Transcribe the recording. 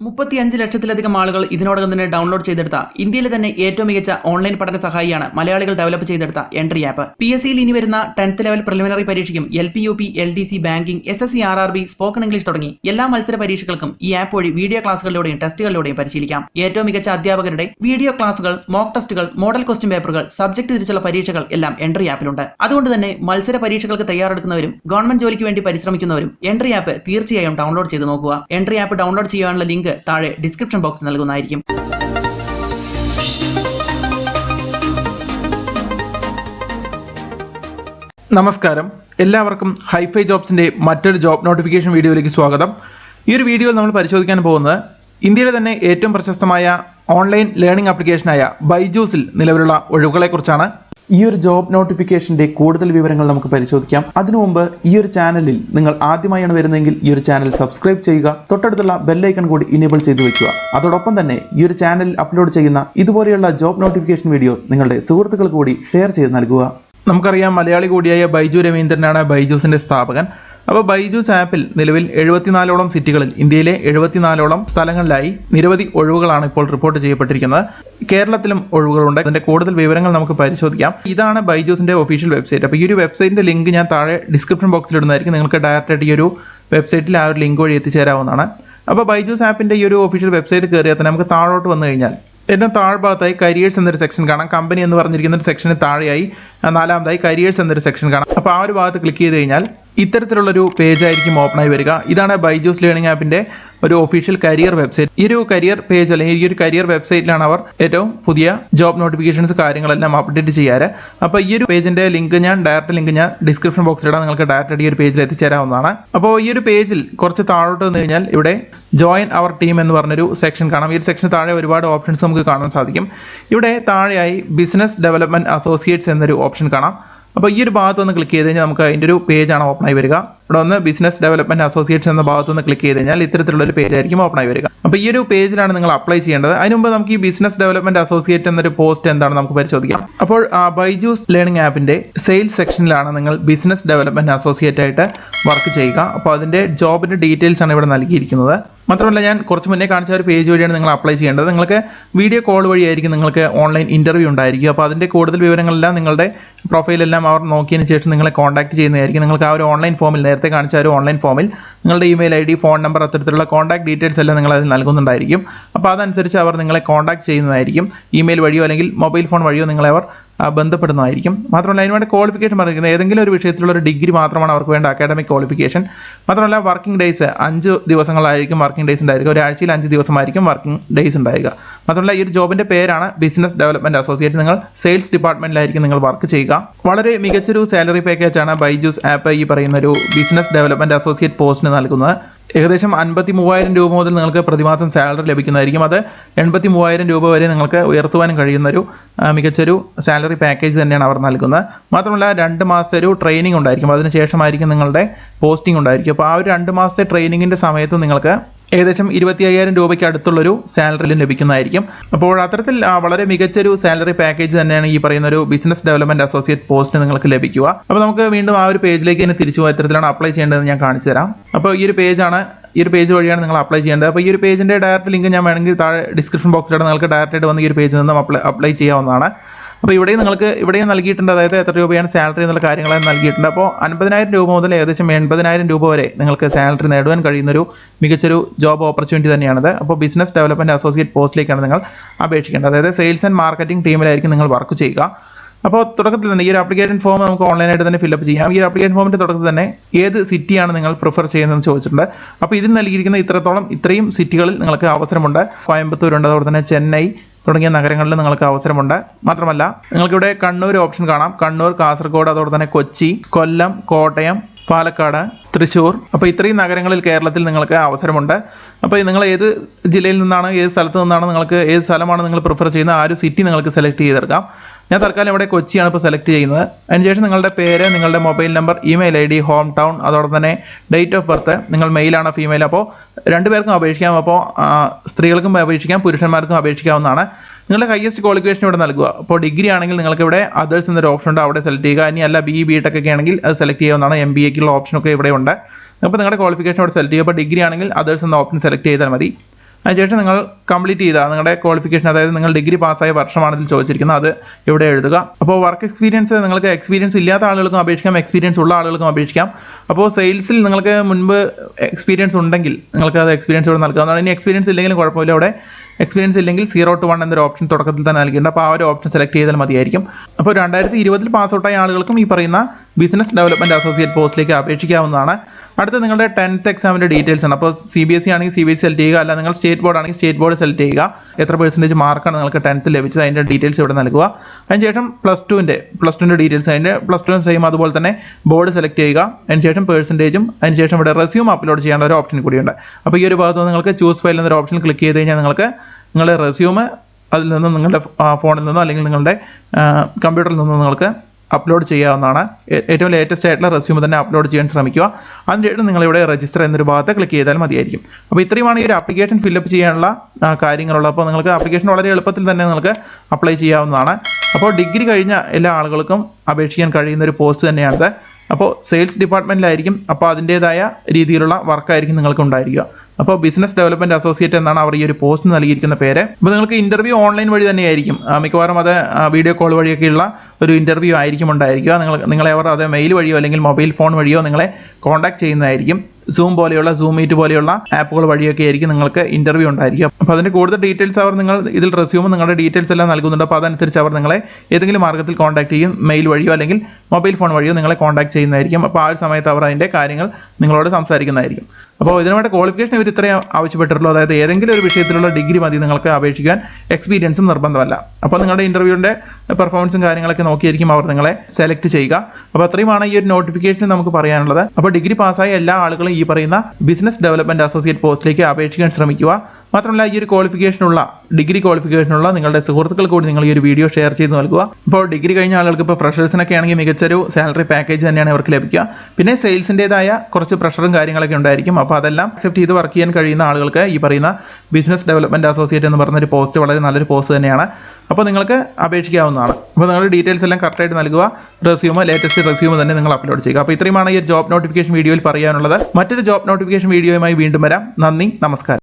മുപ്പത്തിയഞ്ച് ലക്ഷത്തിലധികം ആളുകൾ ഇതിനോടകം തന്നെ ഡൗൺലോഡ് ചെയ്തെടുത്ത ഇന്ത്യയിലെ തന്നെ ഏറ്റവും മികച്ച ഓൺലൈൻ പഠന സഹായിയാണ് മലയാളികൾ ഡെവലപ്പ് ചെയ്തെടുത്ത എൻട്രി ആപ്പ് പി എസ് സിയിൽ ഇനി വരുന്ന tenth level preliminary പരീക്ഷയ്ക്കും L P U P L D C banking S S C R R B spoken English തുടങ്ങി എല്ലാ മത്സര പരീക്ഷകൾക്കും ഈ ആപ്പ് വഴി വീഡിയോ ക്ലാസുകളിലൂടെയും ടെസ്റ്റുകളിലൂടെയും പരിശീലിക്കാം. ഏറ്റവും മികച്ച അധ്യാപകരുടെ വീഡിയോ ക്ലാസുകൾ മോക്ക് ടെസ്റ്റുകൾ മോഡൽ ക്വസ്റ്റ്യൻ പേപ്പറുകൾ സബ്ജക്ട് തിരിച്ചുള്ള പരീക്ഷകൾ എല്ലാം എൻട്രി ആപ്പിലുണ്ട് അതുകൊണ്ട് തന്നെ മത്സര പരീക്ഷകൾക്ക് തയ്യാറെടുക്കുന്നവരും ഗവൺമെന്റ് ജോലിക്ക് വേണ്ടി പരിശ്രമിക്കുന്നവരും എൻട്രി ആപ്പ് തീർച്ചയായും ഡൗൺലോഡ് ചെയ്ത് നോക്കുക. എൻട്രി ആപ്പ് ഡൗൺലോഡ് ചെയ്യാനുള്ള ലിങ്ക് താഴെ ഡിസ്ക്രിപ്ഷൻ ബോക്സിൽ നൽകുന്നതായിരിക്കും. നമസ്കാരം. എല്ലാവർക്കും ഹൈഫൈ ജോബ്സിന്റെ മറ്റൊരു ജോബ് നോട്ടിഫിക്കേഷൻ വീഡിയോയിലേക്ക് സ്വാഗതം. ഈ ഒരു വീഡിയോയിൽ നമ്മൾ പരിശോധിക്കാൻ പോകുന്നത് ഇന്ത്യയിലെ തന്നെ ഏറ്റവും പ്രശസ്തമായ ഓൺലൈൻ ലേണിംഗ് ആപ്ലിക്കേഷനായ ബൈജൂസിൽ നിലവിലുള്ള ഒഴിവുകളെക്കുറിച്ചാണ്. ഈ ഒരു ജോബ് നോട്ടിഫിക്കേഷന്റെ കൂടുതൽ വിവരങ്ങൾ നമുക്ക് പരിശോധിക്കാം. അതിനു മുമ്പ് ഈ ഒരു ചാനലിൽ നിങ്ങൾ ആദ്യമായാണ് വരുന്നതെങ്കിൽ ഈ ഒരു ചാനൽ സബ്സ്ക്രൈബ് ചെയ്യുക. തൊട്ടടുത്തുള്ള ബെല്ലൈക്കൺ കൂടി ഇനേബിൾ ചെയ്തു വെക്കുക. അതോടൊപ്പം തന്നെ ഈ ഒരു ചാനലിൽ അപ്ലോഡ് ചെയ്യുന്ന ഇതുപോലെയുള്ള ജോബ് നോട്ടിഫിക്കേഷൻ വീഡിയോസ് നിങ്ങളുടെ സുഹൃത്തുക്കൾ കൂടി ഷെയർ ചെയ്ത് നൽകുക. നമുക്കറിയാം മലയാളി കൂടിയായ ബൈജു രവീന്ദ്രനാണ് ബൈജൂസിന്റെ സ്ഥാപകൻ. അപ്പോൾ ബൈജൂസ് ആപ്പിൽ നിലവിൽ എഴുപത്തിനാലോളം സിറ്റികളിൽ ഇന്ത്യയിലെ എഴുപത്തിനാലോളം സ്ഥലങ്ങളിലായി നിരവധി ഒഴിവുകളാണ് ഇപ്പോൾ റിപ്പോർട്ട് ചെയ്യപ്പെട്ടിരിക്കുന്നത്. കേരളത്തിലും ഒഴിവുകളുണ്ട്. അതിന്റെ കൂടുതൽ വിവരങ്ങൾ നമുക്ക് പരിശോധിക്കാം. ഇതാണ് ബൈജൂസിന്റെ ഒഫീഷ്യൽ വെബ്സൈറ്റ് അപ്പോൾ ഈ ഒരു വെബ്സൈറ്റിന്റെ ലിങ്ക് ഞാൻ താഴെ ഡിസ്ക്രിപ്ഷൻ ബോക്സിൽ ഇടുന്നതായിരിക്കും. നിങ്ങൾക്ക് ഡയറക്റ്റായിട്ട് ഈ ഒരു വെബ്സൈറ്റിൽ ആ ഒരു ലിങ്ക് വഴി എത്തിച്ചേരാവുന്നതാണ്. അപ്പോൾ ബൈജൂസ് ആപ്പിന്റെ ഈ ഒരു ഒഫീഷ്യൽ വെബ്സൈറ്റ് കയറിയാൽ തന്നെ നമുക്ക് താഴോട്ട് വന്നു കഴിഞ്ഞാൽ ഏറ്റവും താഴ്ഭാഗത്തായി കരിയേഴ്സ് എന്നൊരു സെക്ഷൻ കാണാം. കമ്പനി എന്ന് പറഞ്ഞിരിക്കുന്ന ഒരു സെക്ഷന് താഴെയായി നാലാമതായി കരിയേഴ്സ് എന്നൊരു സെക്ഷൻ കാണാം. അപ്പോൾ ആ ഒരു ഭാഗത്ത് ക്ലിക്ക് ചെയ്ത് കഴിഞ്ഞാൽ ഇത്തരത്തിലുള്ളൊരു പേജ് ആയിരിക്കും ഓപ്പൺ ആയി വരിക. ഇതാണ് ബൈജൂസ് ലേണിംഗ് ആപ്പിന്റെ ഒരു ഒഫീഷ്യൽ കരിയർ വെബ്സൈറ്റ് ഈ ഒരു കരിയർ പേജ് അല്ലെങ്കിൽ ഈ ഒരു കരിയർ വെബ്സൈറ്റിലാണ് അവർ ഏറ്റവും പുതിയ ജോബ് നോട്ടിഫിക്കേഷൻസ് കാര്യങ്ങളെല്ലാം അപ്ഡേറ്റ് ചെയ്യാറ്. അപ്പോൾ ഈ ഒരു പേജിന്റെ ലിങ്ക് ഞാൻ ഡയറക്റ്റ് ലിങ്ക് ഞാൻ ഡിസ്ക്രിപ്ഷൻ ബോക്സിൽ ഇടാം. നിങ്ങൾക്ക് ഡയറക്റ്റ് ഈ ഒരു പേജിൽ എത്തിച്ചേരാവുന്നതാണ്. അപ്പോൾ ഈ ഒരു പേജിൽ കുറച്ച് താഴോട്ട് വന്നു കഴിഞ്ഞാൽ ഇവിടെ ജോയിൻ അവർ ടീം എന്ന് പറഞ്ഞൊരു സെക്ഷൻ കാണാം. ഈ സെക്ഷൻ താഴെ ഒരുപാട് ഓപ്ഷൻസ് നമുക്ക് കാണാൻ സാധിക്കും. ഇവിടെ താഴെയായി ബിസിനസ് ഡെവലപ്മെന്റ് അസോസിയേറ്റ്സ് എന്നൊരു ഓപ്ഷൻ കാണാം. അപ്പോൾ ഈ ഒരു ഭാഗത്ത് ഒന്ന് ക്ലിക്ക് ചെയ്ത് കഴിഞ്ഞാൽ നമുക്ക് അതിന്റെ ഒരു പേജാണ് ഓപ്പൺ ആയി വരിക. ഇവിടെ ഒന്ന് ബിസിനസ് ഡെവലപ്മെന്റ് അസോസിയേറ്റ്സ് എന്ന ഭാഗത്ത് നിന്ന് ക്ലിക്ക് ചെയ്ത് കഴിഞ്ഞാൽ ഇത്തരത്തിലുള്ള ഒരു പേജ് ആയിരിക്കും ഓപ്പൺ ആയി വരിക. അപ്പോൾ ഈ ഒരു പേജിലാണ് നിങ്ങൾ അപ്ലൈ ചെയ്യേണ്ടത്. അതിന് മുമ്പ് നമുക്ക് ഈ ബിസിനസ് ഡെവലപ്മെന്റ് അസോസിയേറ്റ് എന്നൊരു പോസ്റ്റ് എന്താണ് നമുക്ക് പരിശോധിക്കാം. അപ്പോൾ ബൈജൂസ് ലേണിംഗ് ആപ്പിന്റെ സെയിൽസ് സെക്ഷനിലാണ് നിങ്ങൾ ബിസിനസ് ഡെവലപ്മെന്റ് അസോസിയേറ്റ് ആയിട്ട് വർക്ക് ചെയ്യുക. അപ്പോൾ അതിന്റെ ജോബിന്റെ ഡീറ്റെയിൽസ് ആണ് ഇവിടെ നൽകിയിരിക്കുന്നത്. മാത്രമല്ല ഞാൻ കുറച്ച് മുന്നേ കാണിച്ച ഒരു പേജ് വഴിയാണ് നിങ്ങൾ അപ്ലൈ ചെയ്യേണ്ടത്. നിങ്ങൾക്ക് വീഡിയോ കോൾ വഴിയായിരിക്കും നിങ്ങൾക്ക് ഓൺലൈൻ ഇന്റർവ്യൂ ഉണ്ടായിരിക്കും അപ്പോൾ അതിന്റെ കൂടുതൽ വിവരങ്ങളെല്ലാം നിങ്ങളുടെ പ്രൊഫൈലെല്ലാം അവർ നോക്കിയതിന് ശേഷം നിങ്ങളെ കോൺടാക്ട് ചെയ്യുന്നതായിരിക്കും. നിങ്ങൾക്ക് ആ ഒരു ഓൺലൈൻ ഫോമിൽ നേരത്തെ കാണിച്ച ഒരു ഓൺലൈൻ ഫോമിൽ നിങ്ങളുടെ email I D phone number അത്തരത്തിലുള്ള കോൺടാക്ട് ഡീറ്റെയിൽസ് എല്ലാം നിങ്ങൾ അതിൽ നൽകുന്നുണ്ടായിരിക്കും. അപ്പോൾ അതനുസരിച്ച് അവർ നിങ്ങളെ കോൺടാക്ട് ചെയ്യുന്നതായിരിക്കും. ഇമെയിൽ വഴിയോ അല്ലെങ്കിൽ മൊബൈൽ ഫോൺ വഴിയോ നിങ്ങളെ അവർ ബന്ധപ്പെടുന്നതായിരിക്കും. മാത്രമല്ല അതിനുവേണ്ടി ക്വാളിഫിക്കേഷൻ പറഞ്ഞിരിക്കുന്നത് ഏതെങ്കിലും ഒരു വിഷയത്തിലുള്ള ഒരു ഡിഗ്രി മാത്രമാണ് അവർക്ക് വേണ്ട അക്കാഡമിക് ക്വാളിഫിക്കേഷൻ മാത്രമല്ല വർക്കിംഗ് ഡേയ്സ് അഞ്ച് ദിവസങ്ങളായിരിക്കും വർക്കിംഗ് ഡേയ്സ് ഉണ്ടായിരിക്കും ഒരാഴ്ചയിൽ അഞ്ച് ദിവസമായിരിക്കും വർക്കിംഗ് ഡേയ്സ് ഉണ്ടായിരിക്കുക. മാത്രമല്ല ഈ ഒരു ജോബിന്റെ പേരാണ് ബിസിനസ് ഡെവലപ്മെന്റ് അസോസിയേറ്റ് നിങ്ങൾ സെയിൽസ് ഡിപ്പാർട്ട്മെന്റിലായിരിക്കും നിങ്ങൾ വർക്ക് ചെയ്യുക. വളരെ മികച്ചൊരു സാലറി പാക്കേജാണ് ബൈജൂസ് ആപ്പ് ഈ പറയുന്ന ഒരു ബിസിനസ് ഡെവലപ്മെന്റ് അസോസിയേറ്റ് പോസ്റ്റിന് നൽകുന്നത്. ഏകദേശം അൻപത്തി മൂവായിരം രൂപ മുതൽ നിങ്ങൾക്ക് പ്രതിമാസം സാലറി ലഭിക്കുന്നതായിരിക്കും. അത് എൺപത്തി മൂവായിരം രൂപ വരെ നിങ്ങൾക്ക് ഉയർത്തുവാനും കഴിയുന്ന ഒരു മികച്ചൊരു സാലറി പാക്കേജ് തന്നെയാണ് അവർ നൽകുന്നത്. മാത്രമല്ല രണ്ട് മാസത്തെ ഒരു ട്രെയിനിങ് ഉണ്ടായിരിക്കും. അതിനുശേഷമായിരിക്കും നിങ്ങളുടെ പോസ്റ്റിംഗ് ഉണ്ടായിരിക്കും. അപ്പോൾ ആ ഒരു രണ്ട് മാസത്തെ ട്രെയിനിങ്ങിന്റെ സമയത്ത് നിങ്ങൾക്ക് ഏകദേശം ഇരുപത്തി അയ്യായിരം രൂപയ്ക്ക് അടുത്തുള്ളൊരു സാലറി ലഭിക്കുന്നതായിരിക്കും. അപ്പോൾ അത്തരത്തിൽ വളരെ മികച്ചൊരു സാലറി പാക്കേജ് തന്നെയാണ് ഈ പറയുന്ന ഒരു ബിസിനസ് ഡെവലപ്മെന്റ് അസോസിയേറ്റ് പോസ്റ്റ് നിങ്ങൾക്ക് ലഭിക്കുക. അപ്പോൾ നമുക്ക് വീണ്ടും ആ ഒരു പേജിലേക്ക് തന്നെ തിരിച്ചു പോകാം ഇത്തരത്തിലാണ് അപ്ലൈ ചെയ്യേണ്ടതെന്ന് ഞാൻ കാണിച്ചു തരാം. അപ്പോൾ ഈ ഒരു പേജാണ് ഈ ഒരു പേജ് വഴിയാണ് നിങ്ങൾ അപ്ലൈ ചെയ്യേണ്ടത്. അപ്പോൾ ഈ ഒരു പേജിന്റെ ഡയറക്റ്റ് ലിങ്ക് ഞാൻ വേണമെങ്കിൽ താഴെ ഡിസ്ക്രിപ്ഷൻ ബോക്സിലൂടെ നിങ്ങൾക്ക് ഡയറക്റ്റ് ആയിട്ട് വന്ന് ഈ ഒരു പേജിൽ നിന്നും അപ്ലൈ അപ്ലൈ ചെയ്യാവുന്നതാണ്. അപ്പോൾ ഇവിടെയും നിങ്ങൾക്ക് ഇവിടെയും നൽകിയിട്ടുണ്ട്. അതായത് എത്ര രൂപയാണ് സാലറി എന്നുള്ള കാര്യങ്ങളെല്ലാം നൽകിയിട്ടുണ്ട്. അപ്പോൾ അൻപതിനായിരം രൂപ മുതൽ ഏകദേശം എൺപതിനായിരം രൂപ വരെ നിങ്ങൾക്ക് സാലറി നേടുവാൻ കഴിയുന്നൊരു മികച്ചൊരു ജോബ് ഓപ്പർച്യൂണിറ്റി തന്നെയാണത്. അപ്പോൾ ബിസിനസ് ഡെവലപ്മെന്റ് അസോസിയേറ്റ് പോസ്റ്റിലേക്കാണ് നിങ്ങൾ അപേക്ഷിക്കേണ്ടത്. അതായത് സെയിൽസ് ആൻഡ് മാർക്കറ്റിംഗ് ടീമിലായിരിക്കും നിങ്ങൾ വർക്ക് ചെയ്യുക. അപ്പോൾ തുടക്കത്തിൽ തന്നെ ഈ ഒരു ആപ്ലിക്കേഷൻ ഫോം നമുക്ക് ഓൺലൈനായിട്ട് തന്നെ ഫില്ലപ്പ് ചെയ്യാം. ഈ ഒരു ആപ്ലിക്കേഷൻ ഫോമിന്റെ തുടക്കത്തിൽ തന്നെ ഏത് സിറ്റിയാണ് നിങ്ങൾ പ്രിഫർ ചെയ്യുന്നതെന്ന് ചോദിച്ചിട്ടുണ്ട്. അപ്പോൾ ഇതിൽ നൽകിയിരിക്കുന്ന ഇത്രത്തോളം ഇത്രയും സിറ്റികളിൽ നിങ്ങൾക്ക് അവസരമുണ്ട്. കോയമ്പത്തൂർ ഉണ്ട് അതുപോലെ തന്നെ ചെന്നൈ തുടങ്ങിയ നഗരങ്ങളിൽ നിങ്ങൾക്ക് അവസരമുണ്ട്. മാത്രമല്ല നിങ്ങൾക്കിവിടെ കണ്ണൂർ ഓപ്ഷൻ കാണാം. കണ്ണൂർ കാസർഗോഡ് അതോടെ തന്നെ കൊച്ചി കൊല്ലം കോട്ടയം പാലക്കാട് തൃശ്ശൂർ. അപ്പോൾ ഇത്രയും നഗരങ്ങളിൽ കേരളത്തിൽ നിങ്ങൾക്ക് അവസരമുണ്ട്. അപ്പോൾ നിങ്ങൾ ഏത് ജില്ലയിൽ നിന്നാണ് ഏത് സ്ഥലത്ത് നിന്നാണ് നിങ്ങൾക്ക് ഏത് സ്ഥലമാണ് നിങ്ങൾ പ്രിഫർ ചെയ്യുന്നത് ആ ഒരു സിറ്റി നിങ്ങൾക്ക് സെലക്ട് ചെയ്തെടുക്കാം. ഞാൻ തൽക്കാലം ഇവിടെ കൊച്ചിയാണ് ഇപ്പോൾ സെലക്ട് ചെയ്യുന്നത്. അതിനുശേഷം നിങ്ങളുടെ പേര് നിങ്ങളുടെ mobile number email ID home town town അതോടൊപ്പം തന്നെ ഡേറ്റ് ഓഫ് ബർത്ത് നിങ്ങൾ മെയിലാണോ ഫീമെയിൽ അപ്പോൾ രണ്ടുപേർക്കും അപേക്ഷിക്കാം. അപ്പോൾ സ്ത്രീകൾക്കും അപേക്ഷിക്കാം പുരുഷന്മാർക്കും അപേക്ഷിക്കാവുന്നതാണ് നിങ്ങളുടെ ഹയസ്റ്റ് ക്വാളിഫിക്കേഷൻ ഇവിടെ നൽകുക. അപ്പോൾ ഡിഗ്രി ആണെങ്കിൽ നിങ്ങൾക്ക് ഇവിടെ അതേഴ്സ് എന്നൊരു ഓപ്ഷൻ ഉണ്ട്. അവിടെ സെലക്ട് ചെയ്യുക. ഇനി അല്ല ബി ബി ടെക് ഒക്കെ ആണെങ്കിൽ അത് സെലക്ട് ചെയ്യാവുന്നതാണ് എം ബി എക്കുള്ള ഓപ്ഷനൊക്കെ ഇവിടെ ഉണ്ട്. അപ്പോൾ നിങ്ങളുടെ ക്വാളിഫിക്കേഷൻ ഇവിടെ സെലക്ട് ചെയ്യുക. അപ്പോൾ ഡിഗ്രി ആണെങ്കിൽ അതേഴ്സ് എന്ന ഓപ്ഷൻ സെലക്ട് ചെയ്താൽ മതി. അതിനുശേഷം നിങ്ങൾ കംപ്ലീറ്റ് ചെയ്ത നിങ്ങളുടെ ക്വാളിഫിക്കേഷൻ അതായത് നിങ്ങൾ ഡിഗ്രി പാസ്സായ വർഷമാണ് ഇതിൽ ചോദിച്ചിരിക്കുന്നത്. അത് ഇവിടെ എഴുതുക. അപ്പോൾ വർക്ക് എക്സ്പീരിയൻസ് നിങ്ങൾക്ക് എക്സ്പീരിയൻസ് ഇല്ലാത്ത ആളുകൾക്കും അപേക്ഷിക്കാം. എക്സ്പീരിയൻസ് ഉള്ള ആളുകൾക്കും അപേക്ഷിക്കാം. അപ്പോൾ സെയിൽസിൽ നിങ്ങൾക്ക് മുൻപ് എക്സ്പീരിയൻസ് ഉണ്ടെങ്കിൽ നിങ്ങൾക്ക് അത് എക്സ്പീരിയൻസ് ഇവിടെ നൽകാവുന്നതാണ്. ഇനി എക്സ്പീരിയൻസ് ഇല്ലെങ്കിലും കുഴപ്പമില്ല. അവിടെ എക്സ്പീരിയൻസ് ഇല്ലെങ്കിൽ സീറോ ടു വൺ എന്നൊരു ഓപ്ഷൻ തുടക്കത്തിൽ തന്നെ നൽകിയിട്ടുണ്ട്. അപ്പോൾ ആ ഒരു ഓപ്ഷൻ സെലക്ട് ചെയ്താൽ മതിയായിരിക്കും. അപ്പോൾ രണ്ടായിരത്തി ഇരുപതിൽ പാസ് ഔട്ടായ ആളുകൾക്കും ഈ പറയുന്ന ബിസിനസ് ഡെവലപ്മെന്റ് അസോസിയേറ്റ് പോസ്റ്റിലേക്ക് അപേക്ഷിക്കാവുന്നതാണ്. അടുത്ത നിങ്ങളുടെ ടെൻത്ത് എക്സാമിന്റെ ഡീറ്റെയിൽസ് ആണ്. അപ്പോൾ സി ബി എസ് സി ആണെങ്കിൽ സി ബി എസ് സെലക്ട് ചെയ്യുക. അല്ല നിങ്ങൾ സ്റ്റേറ്റ് ബോർഡ് ആണെങ്കിൽ സ്റ്റേറ്റ് ബോർഡ് സെലക്ട് ചെയ്യുക. എത്ര പെർസെന്റേജ് മാർക്കാണ് നിങ്ങൾക്ക് ടെൻത്ത് ലഭിച്ചത്? അതിന്റെ ഡീറ്റെയിൽസ് ഇവിടെ നൽകുക. അതിനുശേഷം പ്ലസ് ടുവിന്റെ പ്ലസ് ടുവിന്റെ ഡീറ്റെയിൽസ് അതിന്റെ പ്ലസ് ടു സെയിം അതുപോലെ തന്നെ ബോർഡ് സെലക്ട് ചെയ്യുക. അതിനുശേഷം പെർസെന്റേജും അതിനുശേഷം ഇവിടെ റെസ്യൂം അപ്ലോഡ് ചെയ്യേണ്ട ഒരു ഓപ്ഷൻ കൂടിയുണ്ട്. അപ്പോൾ ഈ ഒരു ഭാഗത്ത് നിങ്ങൾക്ക് ചൂസ് ഫയൽ എന്നൊരു ഓപ്ഷൻ ക്ലിക്ക് ചെയ്ത് കഴിഞ്ഞാൽ നിങ്ങൾക്ക് നിങ്ങളുടെ റെസ്യൂമ് അതിൽ നിന്ന് നിങ്ങളുടെ ഫോണിൽ നിന്നോ അല്ലെങ്കിൽ നിങ്ങളുടെ കമ്പ്യൂട്ടറിൽ നിന്നോ നിങ്ങൾക്ക് അപ്ലോഡ് ചെയ്യാവുന്നതാണ്. ഏറ്റവും ലേറ്റസ്റ്റ് ആയിട്ടുള്ള റെസ്യൂം തന്നെ അപ്ലോഡ് ചെയ്യാൻ ശ്രമിക്കുക. അതിനുശേഷം നിങ്ങളിവിടെ രജിസ്റ്റർ എന്നൊരു ഭാഗത്ത് ക്ലിക്ക് ചെയ്താൽ മതിയായിരിക്കും. അപ്പോൾ ഇത്രയുമാണ് ഈ ഒരു ആപ്ലിക്കേഷൻ ഫില്ലപ്പ് ചെയ്യാനുള്ള കാര്യങ്ങളുള്ളത് അപ്പോൾ നിങ്ങൾക്ക് ആപ്ലിക്കേഷൻ വളരെ എളുപ്പത്തിൽ തന്നെ നിങ്ങൾക്ക് അപ്ലൈ ചെയ്യാവുന്നതാണ്. അപ്പോൾ ഡിഗ്രി കഴിഞ്ഞ എല്ലാ ആളുകൾക്കും അപേക്ഷിക്കാൻ കഴിയുന്ന ഒരു പോസ്റ്റ് തന്നെയാണിത്. അപ്പോൾ സെയിൽസ് ഡിപ്പാർട്ട്മെന്റിലായിരിക്കും അപ്പോൾ അതിന്റേതായ രീതിയിലുള്ള വർക്കായിരിക്കും നിങ്ങൾക്ക് ഉണ്ടായിരിക്കുക. അപ്പോൾ ബിസിനസ് ഡെവലപ്മെന്റ് അസോസിയേറ്റ് എന്നാണ് അവർ ഈ ഒരു പോസ്റ്റ് നൽകിയിരിക്കുന്ന പേര്. അപ്പോൾ നിങ്ങൾക്ക് ഇന്റർവ്യൂ ഓൺലൈൻ വഴി തന്നെയായിരിക്കും. മിക്കവാറും അത് വീഡിയോ കോൾ വഴിയൊക്കെയുള്ള ഒരു ഇന്റർവ്യൂ ആയിരിക്കും ഉണ്ടായിരിക്കുക. നിങ്ങൾ നിങ്ങളെ അവർ അത് മെയിൽ വഴിയോ അല്ലെങ്കിൽ മൊബൈൽ ഫോൺ വഴിയോ നിങ്ങളെ കോൺടാക്ട് ചെയ്യുന്നതായിരിക്കും. സൂം പോലെയുള്ള സൂം മീറ്റ് പോലെയുള്ള ആപ്പുകൾ വഴിയൊക്കെ ആയിരിക്കും നിങ്ങൾക്ക് ഇന്റർവ്യൂ ഉണ്ടായിരിക്കും അപ്പോൾ അതിന്റെ കൂടുതൽ ഡീറ്റെയിൽസ് അവർ നിങ്ങൾ ഇതിൽ റെസ്യൂമും നിങ്ങളുടെ ഡീറ്റെയിൽസ് എല്ലാം നൽകുന്നുണ്ട്. അപ്പോൾ അതനുസരിച്ച് അവർ നിങ്ങളെ ഏതെങ്കിലും മാർഗത്തിൽ കോൺടാക്ട് ചെയ്യും മെയിൽ വഴിയോ അല്ലെങ്കിൽ മൊബൈൽ ഫോൺ വഴിയോ നിങ്ങളെ കോൺടാക്ട് ചെയ്യുന്നതായിരിക്കും. അപ്പോൾ ആ ഒരു സമയത്ത് അവർ അതിന്റെ കാര്യങ്ങൾ നിങ്ങളോട് സംസാരിക്കുന്നതായിരിക്കും. അപ്പോൾ ഇതിനുവേണ്ട ക്വാളിഫിക്കേഷൻ ഇവർ ഇത്രയും ആവശ്യപ്പെട്ടിട്ടുള്ളൂ. അതായത് ഏതെങ്കിലും ഒരു വിഷയത്തിലുള്ള ഡിഗ്രി മതി നിങ്ങൾക്ക് അപേക്ഷിക്കാൻ എക്സ്പീരിയൻസും നിർബന്ധമല്ല. അപ്പോൾ നിങ്ങളുടെ ഇന്റർവ്യൂവിന്റെ പെർഫോമൻസും കാര്യങ്ങളൊക്കെ നോക്കിയായിരിക്കും അവർ നിങ്ങളെ സെലക്ട് ചെയ്യുക. അപ്പോൾ അത്രയുമാണ് ഈ ഒരു നോട്ടിഫിക്കേഷൻ നമുക്ക് പറയാനുള്ളത്. അപ്പോൾ ഡിഗ്രി പാസ്സായ എല്ലാ ആളുകളും ഈ പറയുന്ന ബിസിനസ് ഡെവലപ്മെന്റ് അസോസിയേറ്റ് പോസ്റ്റിലേക്ക് അപേക്ഷിക്കാൻ ശ്രമിക്കുക. മാത്രമല്ല ഈ ഒരു ക്വാളിഫിക്കേഷനുള്ള ഡിഗ്രി ക്വാളിഫിക്കേഷനുള്ള നിങ്ങളുടെ സുഹൃത്തുക്കൾ കൂടി നിങ്ങൾ ഈ ഒരു വീഡിയോ ഷെയർ ചെയ്ത് നൽകുക. ഇപ്പോൾ ഡിഗ്രി കഴിഞ്ഞ ആളുകൾക്ക് ഇപ്പോൾ ഫ്രഷേഴ്സിനൊക്കെ ആണെങ്കിൽ മികച്ചൊരു സാലറി പാക്കേജ് തന്നെയാണ് അവർക്ക് ലഭിക്കുക. പിന്നെ സെയിൽസിന്റെതായ കുറച്ച് പ്രഷറും കാര്യങ്ങളൊക്കെ ഉണ്ടായിരിക്കും. അപ്പോൾ അതെല്ലാം അക്സെപ്റ്റ് ചെയ്ത് വർക്ക് ചെയ്യാൻ കഴിയുന്ന ആളുകൾക്ക് ഈ പറയുന്ന ബിസിനസ് ഡെവലപ്മെന്റ് അസോസിയേറ്റ് എന്ന് പറഞ്ഞൊരു പോസ്റ്റ് വളരെ നല്ലൊരു പോസ്റ്റ് തന്നെയാണ്. അപ്പോൾ നിങ്ങൾക്ക് അപേക്ഷിക്കാവുന്നതാണ്. അപ്പോൾ നിങ്ങൾ ഡീറ്റെയിൽസ് എല്ലാം കറക്റ്റായിട്ട് നൽകുക. റെസ്യൂമ് ലേറ്റസ്റ്റ് റെസ്യൂമ് തന്നെ നിങ്ങൾ അപ്ലോഡ് ചെയ്യുക. അപ്പോൾ ഇത്രയുമാണ് ഈ ജോബ് നോട്ടിഫിക്കേഷൻ വീഡിയോയിൽ പറയാനുള്ളത്. മറ്റൊരു ജോബ് നോട്ടിഫിക്കേഷൻ വീഡിയോയുമായി വീണ്ടും വരാം. നന്ദി നമസ്കാരം.